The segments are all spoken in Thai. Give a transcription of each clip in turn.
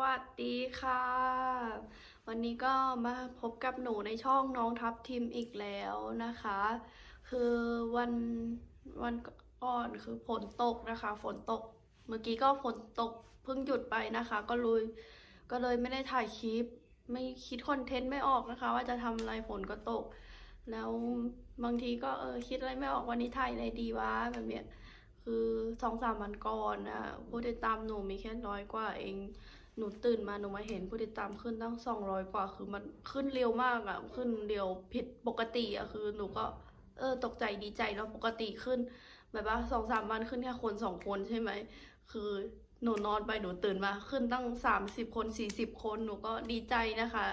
วัสดีค่ะ วันนี้ก็มาพบกับหนูในช่องน้องทัพทีมอีกแล้วนะคะ คือวันวันก่อนคือฝนตกนะคะ ฝนตก เมื่อกี้ก็ฝนตกเพิ่งหยุดไปนะคะ ก็เลยก็เลยไม่ได้ถ่ายคลิป ไม่คิดคอนเทนต์ไม่ออกนะคะ ว่าจะทำอะไรฝนก็ตก แล้วบางทีก็เออคิดอะไรไม่ออกวันนี้ถ่ายอะไรดีวะแบบเนี้ยคือสองสามวันก่อนนะผู้ติดตามหนูมีแค่ร้อยกว่าเอง หนูตื่นมาหนูมาเห็นผู้ติดตามขึ้นตั้งสองร้อยกว่า คือมันขึ้นเร็วมากอะขึ้นเร็วผิดปกติอะคือหนูก็ เออตกใจดีใจเนาะปกติขึ้นแบบว่าสองสามวันขึ้นแค่คนสองคนใช่ไหมคือหนูนอนไปหนูตื่นมาขึ้นตั้งสามสิบคนสี่สิบคนหนูก็ดีใจนะคะ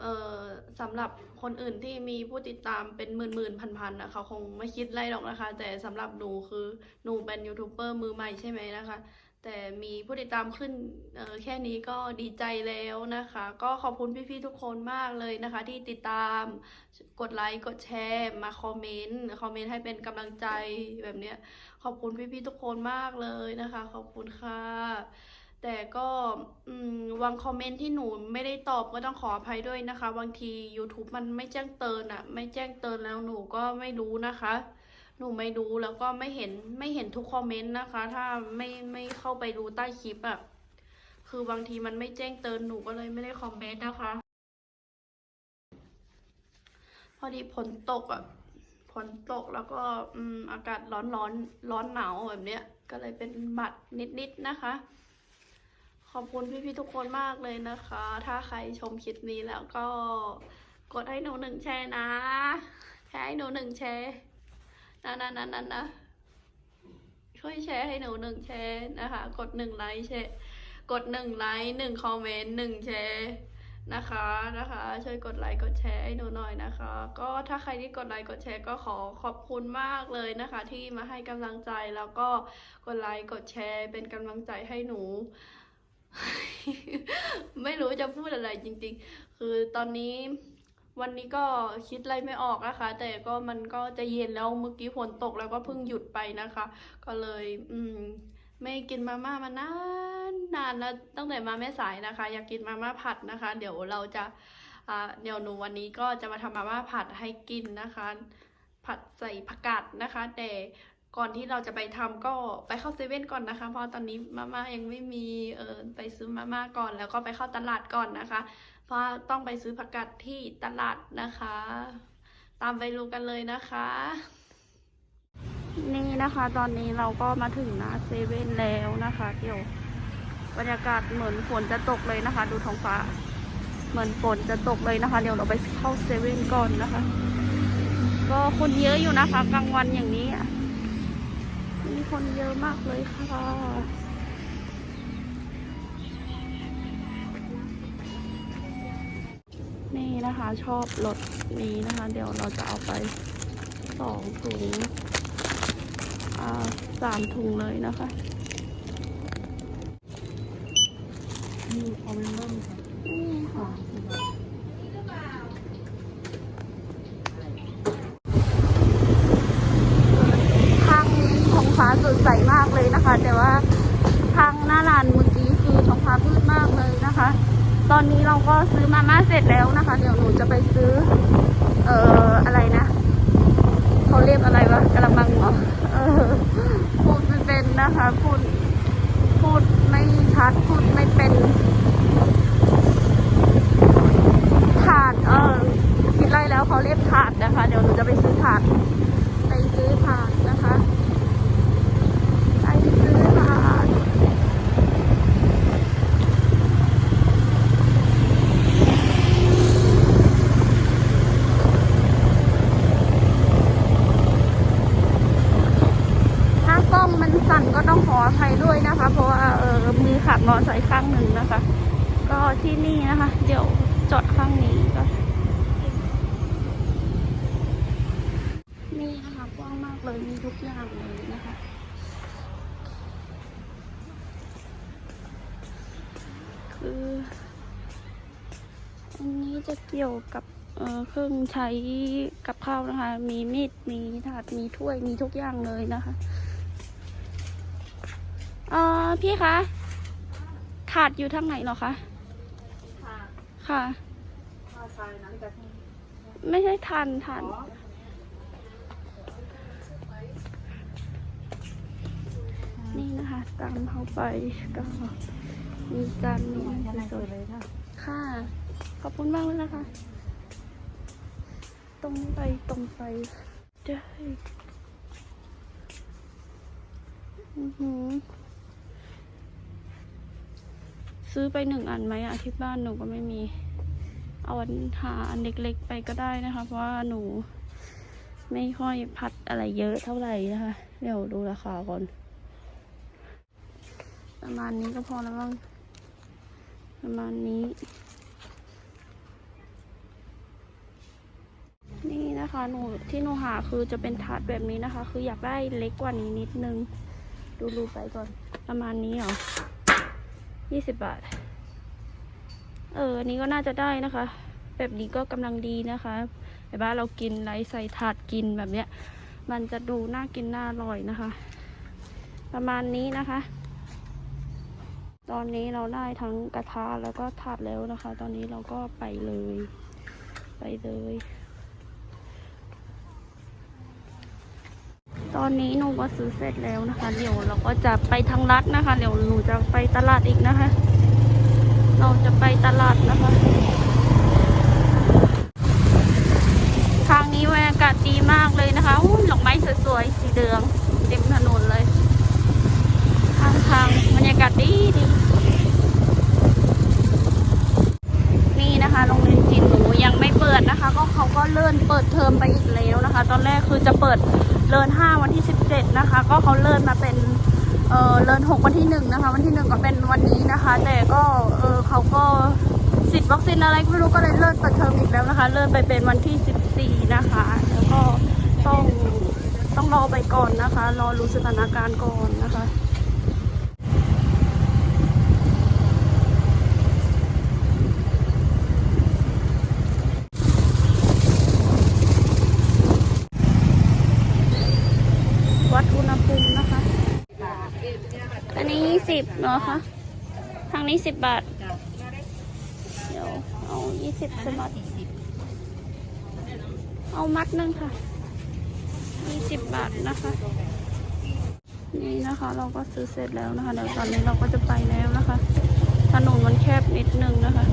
เออสำหรับคนอื่นที่มีผู้ติดตามเป็นหมื่นหมื่นพันพันนะเขาคงไม่คิดไรหรอกนะคะ แต่สำหรับหนูคือหนูเป็นยูทูบเบอร์มือใหม่ใช่ไหมนะคะ แต่มีผู้ติดตามขึ้นออแค่นี้ก็ดีใจแล้วนะคะ ก็ขอบคุณพี่ๆทุกคนมากเลยนะคะ ที่ติดตามกดไลค์กดแชร์มาคอมเมนต์คอมเมนต์ให้เป็นกำลังใจแบบเนี้ยขอบคุณพี่ๆทุกคนมากเลยนะคะ ขอบคุณค่ะแต่ก็อืมวางคอมเมนต์ที่หนูไม่ได้ตอบก็ต้องขออภัยด้วยนะคะ บางที YouTube มันไม่แจ้งเตือนอะไม่แจ้งเตือนแล้วหนูก็ไม่รู้นะคะ หนูไม่รู้แล้วก็ไม่เห็นไม่เห็นทุกคอมเมนต์นะคะ ถ้าไม่ไม่เข้าไปดูใต้คลิปอะคือบางทีมันไม่แจ้งเตือนหนูก็เลยไม่ได้คอมเมนต์นะคะ พอดีฝนตกอะฝนตกแล้วก็อืมอากาศร้อนร้อนร้อนหนาวแบบเนี้ย ก็เลยเป็นบัดนิดๆนะคะ ขอบคุณพี่ๆทุกคนมากเลยนะคะ ถ้าใครชมคลิปนี้แล้วก็กดให้หนูหนึ่งแชร์นะแชร์ให้หนูหนึ่งแชร์ นะนะนะนะนะช่วยแชร์ให้หนูหนึ่งแชร์นะคะ กดหนึ่งไลค์แชร์ กดหนึ่งไลค์หนึ่งคอมเมนต์หนึ่งแชร์นะคะนะคะ ช่วยกดไลค์กดแชร์ให้หนูหน่อยนะคะ ก็ถ้าใครที่กดไลค์กดแชร์ก็ขอขอบคุณมากเลยนะคะ ที่มาให้กำลังใจแล้วก็กดไลค์กดแชร์ เป็นกำลังใจให้หนู ไม่รู้จะพูดอะไรจริง ๆ คือตอนนี้ วันนี้ก็คิดอะไรไม่ออกนะคะ แต่ก็มันก็จะเย็นแล้วเมื่อกี้ฝนตกแล้วก็เพิ่งหยุดไปนะคะ ก็เลยอืมไม่กินมาม่ามานานนานแล้วตั้งแต่มาแม่สายนะคะ อยากกินมาม่าผัดนะคะ เดี๋ยวเราจะอ่าเดี๋ยวหนูวันนี้ก็จะมาทำมาม่าผัดให้กินนะคะ ผัดใส่ผักกาดนะคะ แต่ก่อนที่เราจะไปทำก็ไปเข้าเซเว่นก่อนนะคะ เพราะตอนนี้มาม่ายังไม่มีเออไปซื้อมาม่าก่อน แล้วก็ไปเข้าตลาดก่อนนะคะ เพราะต้องไปซื้อผักกาดที่ตลาดนะคะ ตามไปดูกันเลยนะคะ นี่นะคะตอนนี้เราก็มาถึงนะเซเว่นแล้วนะคะเดี๋ยวบรรยากาศเหมือนฝนจะตกเลยนะคะ ดูท้องฟ้า เหมือนฝนจะตกเลยนะคะ เดี๋ยวเราไปเข้าเซเว่นก่อนนะคะ ก็คนเยอะอยู่นะคะกลางวันอย่างนี้มีคนเยอะมากเลยค่ะ นี่นะคะชอบรถนี้นะคะ เดี๋ยวเราจะเอาไปสองถุงสามถุงเลยนะคะนี่เอเป็นเริ่มครับ นี่ค่ะทางท้องฟ้าสดใสมากเลยนะคะ แต่ว่าทางหน้าร้านเมื่อกี้คือท้องฟ้ามืดมากเลยนะคะ ตอนนี้เราก็ซื้อมาม่าเสร็จแล้วนะคะ เดี๋ยวหนูจะไปซื้อ เอ่ออะไรนะเขาเรียกอะไรวะกระมังเหรอเออพูดไม่เป็นนะคะ พูด พูดไม่ชัด พูดไม่เป็น ถาด เออคิดไรแล้วเขาเรียกถาดนะคะ เดี๋ยวหนูจะไปซื้อถาด ไปซื้อถาดนะคะ ไปซื้อถาด ถ้ากล้องมันสั่นก็ต้องขออภัยด้วยนะคะ เพราะว่าเออ มอขาดนอนใส่ข้างหนึ่งนะคะ ก็ที่นี่นะคะ เดี๋ยวจอดข้างนี้ก็นี่นะคะกว้างมากเลยมีทุกอย่างเลยนะคะคืออันนี้จะเกี่ยวกับเเครื่องใช้กับข้าวนะคะ มีมีด มีถาด มีถ้วย มีทุกอย่างเลยนะคะ เอ่อพี่คะ ถาดอยู่ทางไหนเหรอคะ ค่ะค่ะข้าทรายนั้นกับไม่ใช่ทานทาน นี่นะคะตามเขาไปก็มีจานนี้แค่นั้นเลยค่ะ ค่ะ ขอบคุณมากเลยนะคะ ตรงไปตรงไปได้อือหือ ซื้อไปหนึ่งอันไหมอะที่บ้านหนูก็ไม่มี เอาอันหาอันเล็กๆไปก็ได้นะคะ เพราะว่าหนูไม่ค่อยพัดอะไรเยอะเท่าไหร่นะคะ เดี๋ยวดูราคาก่อน ประมาณนี้ก็พอแล้วบ้งประมาณนี้ นี่นะคะหนูที่หนูหาคือจะเป็นถาดแบบนี้นะคะ คืออยากได้เล็กกว่านี้นิดนึง ดูรูไปก่อน ประมาณนี้เหรอ ยี่สิบบาท เอออันนี้ก็น่าจะได้นะคะ แบบนี้ก็กำลังดีนะคะแต่บ้านเรากินไรใส่ถาดกินแบบเนี้ย มันจะดูน่ากินน่าอร่อยนะคะ ประมาณนี้นะคะ ตอนนี้เราได้ทั้งกระทะแล้วก็ถาดแล้วนะคะ ตอนนี้เราก็ไปเลย ไปเลย ตอนนี้หนูก็ซื้อเสร็จแล้วนะคะ เดี๋ยวเราก็จะไปทางลัดนะคะ เดี๋ยวหนูจะไปตลาดอีกนะคะ เราจะไปตลาดนะคะ ทางนี้บรรยากาศดีมากเลยนะคะอู้ดอกไม้สวยๆสีเหลืองเต็มถนนเลย ทางทางบรรยากาศดีดีนี่นะคะโรงเรียนจีนหนูยังไม่เปิดนะคะ ก็เขาก็เลื่อนเปิดเทอมไปอีกแล้วนะคะ ตอนแรกคือจะเปิด เลินห้าวันที่สิบเจ็ดนะคะ ก็เขาเลื่อนมาเป็นเออเลินหกวันที่หนึ่งนะคะ วันที่หนึ่งก็เป็นวันนี้นะคะ แต่ก็เออเขาก็สิทธิ์วัคซีนอะไรก็ไม่รู้ก็เลยเลื่อนเปิดเทอมอีกแล้วนะคะ เลื่อนไปเป็นวันที่สิบสี่นะคะ แล้วก็ต้องต้องรอไปก่อนนะคะ รอรู้สถานการณ์ก่อนนะคะ วัดอุณหภูมินะคะ อันนี้ยี่ สิบเนาะคะทางนี้สิบบาท เดี๋ยวเอายี่สิบสมัดเอามัดหนึงค่ะยี่สิบบาทนะคะ นี่นะคะเราก็ซื้อเสร็จแล้วนะคะเดี๋ยวตอนนี้เราก็จะไปแล้วนะคะถนนมันแคบนิดนึงนะคะ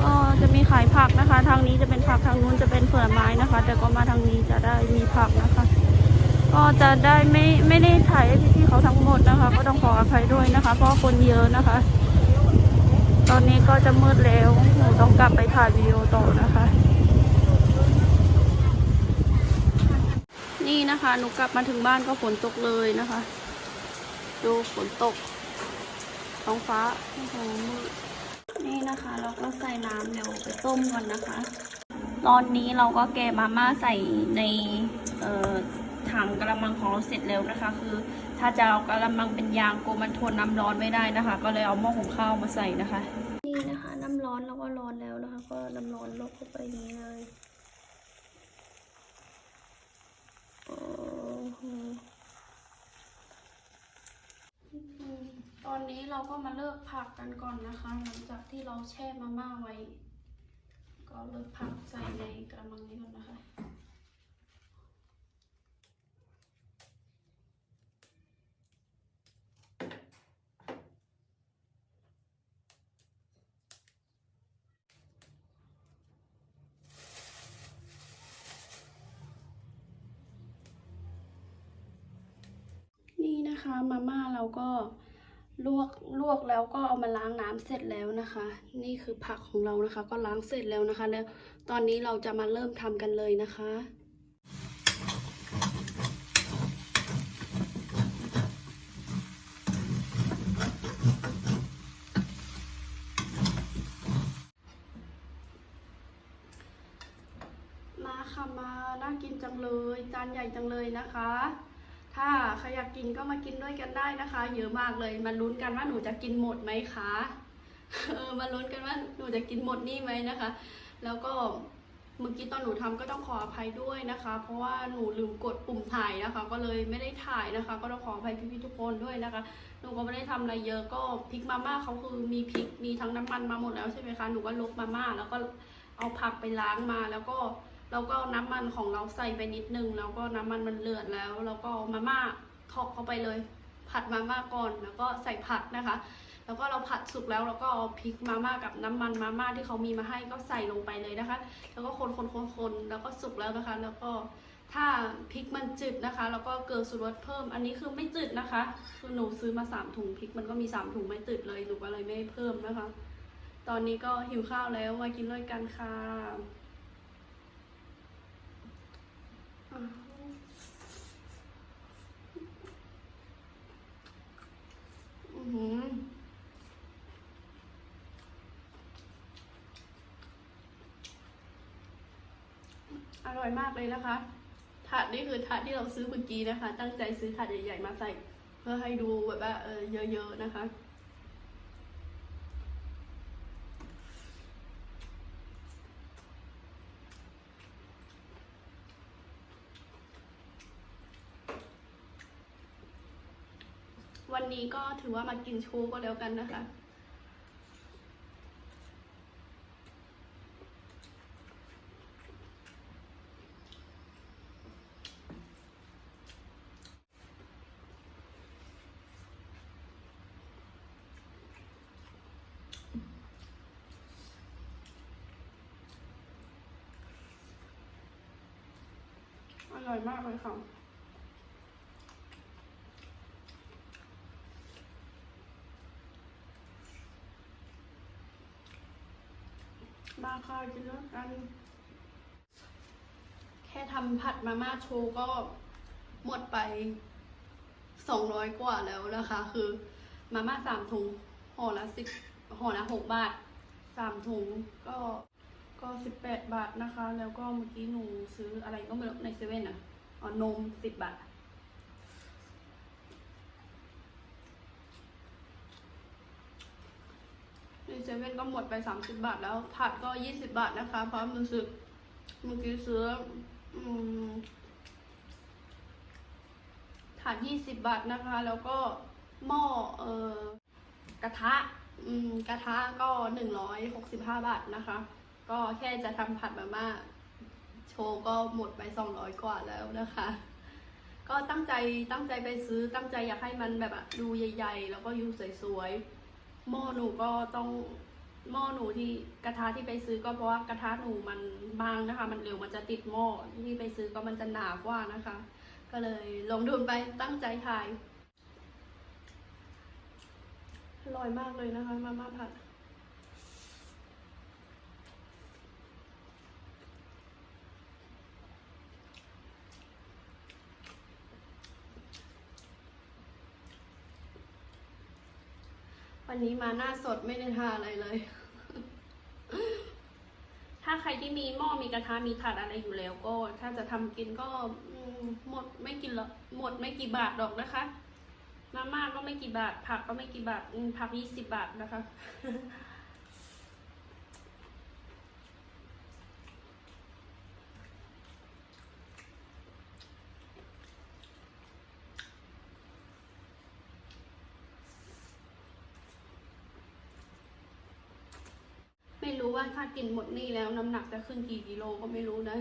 ก็จะมีขาย ผักนะคะ ทางนี้จะเป็นผักทางนู้นจะเป็นผลไม้นะคะ แต่ก็มาทางนี้จะได้มีผักนะคะ ก็จะได้ไม่ไม่ได้ถ่ายให้พี่ๆเขาทั้งหมดนะคะ ก็ต้องขออภัยด้วยนะคะ เพราะคนเยอะนะคะ ตอนนี้ก็จะมืดแล้วหนูต้องกลับไปถ่ายวิดีโอต่อนะคะ นี่นะคะหนูกลับมาถึงบ้านก็ฝนตกเลยนะคะ ดูฝนตกท้องฟ้าโอ้โหมืด นี่นะคะ เราก็ใส่น้ำเดี๋ยวไปต้มก่อนนะคะ ตอนนี้เราก็แกะมาม่าใส่ในเอ่อถังกระมังของเราเสร็จแล้วนะคะ คือ ถ้าจะเอากระมังเป็นยางกลัวมันทนน้ำร้อนไม่ได้นะคะ ก็เลยเอาหม้อหุงข้าวมาใส่นะคะ นี่นะคะ น้ำร้อนเราก็ร้อนแล้วนะคะ ก็น้ำร้อนลดเข้าไปนี้เลยโอ้โหต อนนี้เราก็มาเลิกผักกันก่อนนะคะ หลังจากที่เราแช่มาม่าไว้ ก็เลิกผักใส่ในกระมังนี้ก่อนนะคะนี่นะคะมาม่าเราก็ ลวกลวกแล้วก็เอามาล้างน้ำเสร็จแล้วนะคะ นี่คือผักของเรานะคะ ก็ล้างเสร็จแล้วนะคะ แล้วตอนนี้เราจะมาเริ่มทำกันเลยนะคะมาค่ะมาน่ากินจังเลย จานใหญ่จังเลยนะคะ ถ้าใครอยากกินก็มากินด้วยกันได้นะคะ เยอะมากเลย มาลุ้นกันว่าหนูจะกินหมดไหมคะ เออ มาลุ้นกันว่าหนูจะกินหมดนี่ไหมนะคะ แล้วก็เมื่อกี้ตอนหนูทำก็ต้องขออภัยด้วยนะคะ เพราะว่าหนูลืมกดปุ่มถ่ายนะคะ ก็เลยไม่ได้ถ่ายนะคะ ก็ต้องขออภัยพี่ๆทุกคนด้วยนะคะ หนูก็ไม่ได้ทำอะไรเยอะก็พริกมาม่าเขาคือมีพริกมีทั้งน้ำมันมาหมดแล้วใช่ไหมคะ หนูก็ลบมาม่าแล้วก็เอาผักไปล้างมาแล้วก็ เราก็น้ำมันของเราใส่ไปนิดนึง แล้วก็น้ำมันมันเลือดแล้ว แล้วก็มาม่าทอกเข้าไปเลย ผัดมาม่าก่อนแล้วก็ใส่ผักนะคะ แล้วก็เราผัดสุกแล้วเราก็เอาพริกมาม่ากับน้ำมันมาม่าที่เขามีมาให้ก็ใส่ลงไปเลยนะคะ แล้วก็คนคนคนคนแล้วก็สุกแล้วนะคะ แล้วก็ถ้าพริกมันจืดนะคะ แล้วก็เกลือสูตรสเพิ่ม อันนี้คือไม่จืดนะคะคือหนูซื้อมาสามถุงพริกมันก็มีสามถุงไม่จืดเลยหนูก็เลยไม่เพิ่มนะคะ ตอนนี้ก็หิวข้าวแล้วมากินด้วยกันค่ะ อร่อยมากเลยนะคะ ถาดนี่คือถาดที่เราซื้อเมื่อกี้นะคะ ตั้งใจซื้อถาดใหญ่ๆมาใส่ เพื่อให้ดูแบบว่าเออเยอะๆนะคะ วั นี้ก็ถือว่ามากินชว์ก็แล้วกันนะคะ อร่อยมากเลยค่ะ มาค่ะกินแล้วกัน แค่ทำผัดมาม่าโชว์ก็หมดไปสองร้อยกว่าแล้วนะคะ คือมาม่าสามถุงห่อละสิบห่อละหกบาทสามถุงก็ก็สิบแปดบาทนะคะ แล้วก็เมื่อกี้หนูซื้ออะไรก็ไม่รู้ในเซเว่นอะอ๋อนมสิบบาท ในเซเว่นก็หมดไปสามสิบบาทแล้วผัดก็ยี่สิบบาทนะคะ เพราะมันซื้อเมื่อกี้ซื้อถาดยี่สิบบาทนะคะ แล้วก็หม้อเอ่อกระทะอืมกระทะก็หนึ่งร้อยหกสิบห้าบาทนะคะ ก็แค่จะทำผัดมาม่าโชว์ก็หมดไปสองร้อยกว่าแล้วนะคะ ก็ตั้งใจตั้งใจไปซื้อตั้งใจอยากให้มันแบบอะดูใหญ่ ๆ แล้วก็อยู่สวยๆ หม้อหนูก็ต้องหม้อหนูที่กระทะที่ไปซื้อก็เพราะว่ากระทะหนูมันบางนะคะ มันเร็วมันจะติดหม้อที่ไปซื้อก็มันจะหนากว่านะคะ ก็เลยลงทุนไปตั้งใจถ่ายอร่อยมากเลยนะคะมาม่าผัด วันนี้มาหน้าสดไม่ได้ทาอะไรเลย ถ้าใครที่มีหม้อมีกระทะมีถาดอะไรอยู่แล้วก็ ถ้าจะทำกินก็หมดไม่กินหรอกหมดไม่กี่บาทดอกนะคะมาม่าก็ไม่กี่บาท ผักก็ไม่กี่บาทผักยี่สิบบาทนะคะ ว่าถ้ากินหมดนี่แล้วน้ำหนักจะขึ้นกี่กิโลก็ไม่รู้นะ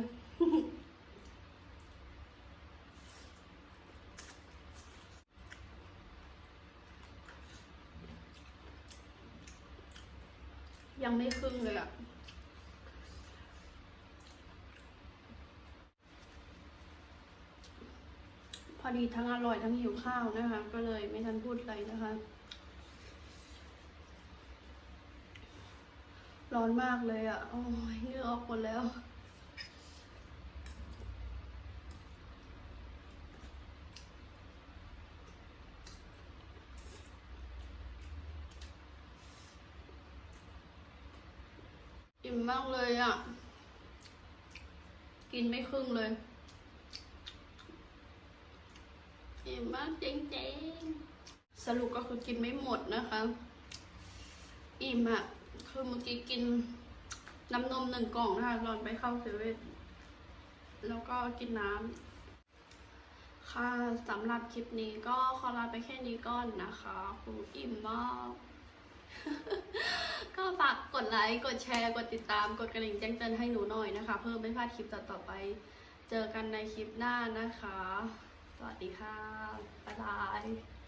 ยังไม่ครึ่งเลยอะพอดีทั้งอร่อยทั้งหิวข้าวนะคะ ก็เลยไม่ทันพูดอะไรนะคะ ร้อนมากเลยอะ่ะ โอ้ยเหงื่อออกหมดแล้ว อิ่มมากเลยอะ่ะ กินไม่ครึ่งเลย อิ่มมากจริงๆ สรุปก็คือกินไม่หมดนะคะ อิ่มอะ คือเมื่อกี้กินน้ำนมหนึ่งกล่องนะคะรอนไปเข้าเซเว่นแล้วก็กินน้ำค่ะสำหรับคลิปนี้ก็ขอลาไปแค่นี้ก่อนนะคะคุณอิ่มมากก็ฝากกดไลค์ กดแชร์ กดติดตาม กดกระดิ่งแจ้งเตือนให้หนูหน่อยนะคะ เพื่อไม่พลาดคลิปต่อๆไป เจอกันในคลิปหน้านะคะ สวัสดีค่ะ บ๊ายบาย